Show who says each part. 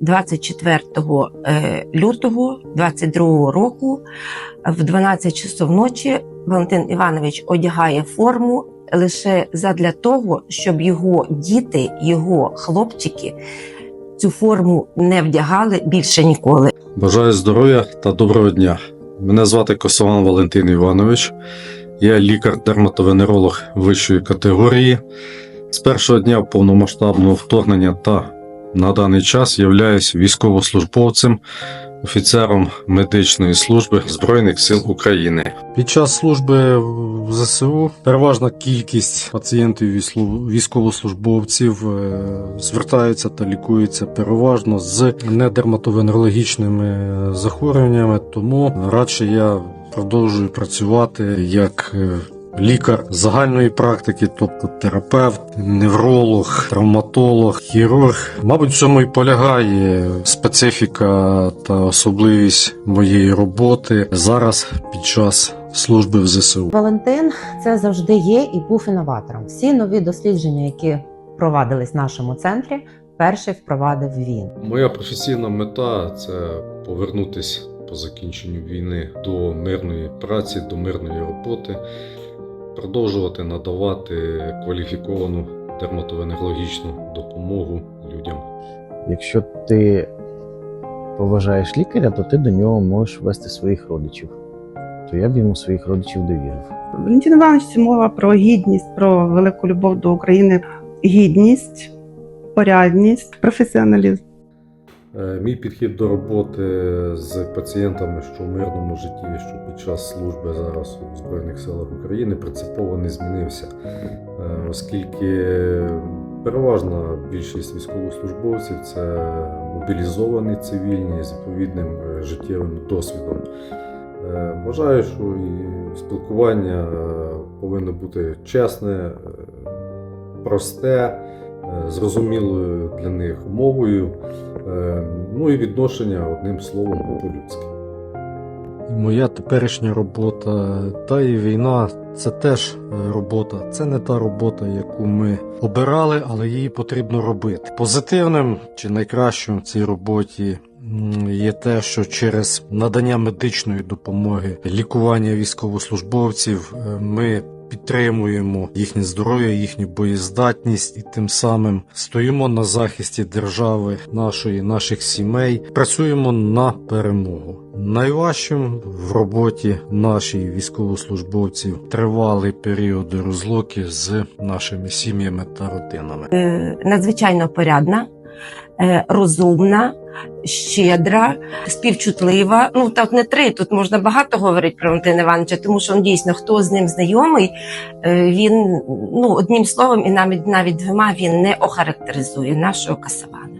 Speaker 1: 24 е, лютого 22 року в 12 часов ночі Валентин Іванович одягає форму лише задля того, щоб його діти, його хлопчики цю форму не вдягали більше ніколи.
Speaker 2: Бажаю здоров'я та доброго дня. Мене звати Косован Валентин Іванович. Я лікар-дерматовенеролог вищої категорії. З першого дня повномасштабного вторгнення та на даний час являюсь військовослужбовцем, офіцером медичної служби Збройних сил України. Під час служби в ЗСУ переважна кількість пацієнтів військово- військовослужбовців е, звертаються та лікуються переважно з недерматовенерологічними захворюваннями, тому радше я продовжую працювати як е, лікар загальної практики, тобто терапевт, невролог, травматолог, хірург. Мабуть, в цьому і полягає специфіка та особливість моєї роботи зараз під час служби в ЗСУ.
Speaker 3: Валентин це завжди є і був інноватором. Всі нові дослідження, які провадились в нашому центрі, перший впровадив він.
Speaker 2: Моя професійна мета це повернутися по закінченню війни до мирної праці, до мирної роботи, продовжувати надавати кваліфіковану дерматовенерологічну допомогу людям.
Speaker 4: Якщо ти поважаєш лікаря, то ти до нього можеш вести своїх родичів. То я б йому своїх родичів довірив.
Speaker 5: Валентин Іванович, це мова про гідність, про велику любов до України, гідність, порядність, професіоналізм.
Speaker 2: Е, Мій підхід до роботи з пацієнтами, що в мирному житті, що під час служби зараз у Збройних силах України принципово не змінився, Е, оскільки переважна більшість військовослужбовців це мобілізовані цивільні з відповідним е, життєвим досвідом. Вважаю, що і спілкування повинно бути чесне, просте, зрозумілою для них мовою. Е, Ну і відношення одним словом по-людськи. Моя теперішня робота та і війна це теж е, робота. Це не та робота, яку ми обирали, але її потрібно робити. Позитивним чи найкращим в цій роботі є те, що через надання медичної допомоги, лікування військовослужбовців е, ми підтримуємо їхнє здоров'я, їхню боєздатність і тим самим стоїмо на захисті держави нашої, наших сімей, працюємо на перемогу. Найважчим в роботі наших військовослужбовців тривалий період розлуки з нашими сім'ями та родинами.
Speaker 1: Е, Надзвичайно порядна, розумна, щедра, співчутлива. Ну так не три. Тут можна багато говорити про Валентина Івановича, тому що він дійсно хто з ним знайомий, е, він ну одним словом і навіть навіть двома він не охарактеризує нашого касавана.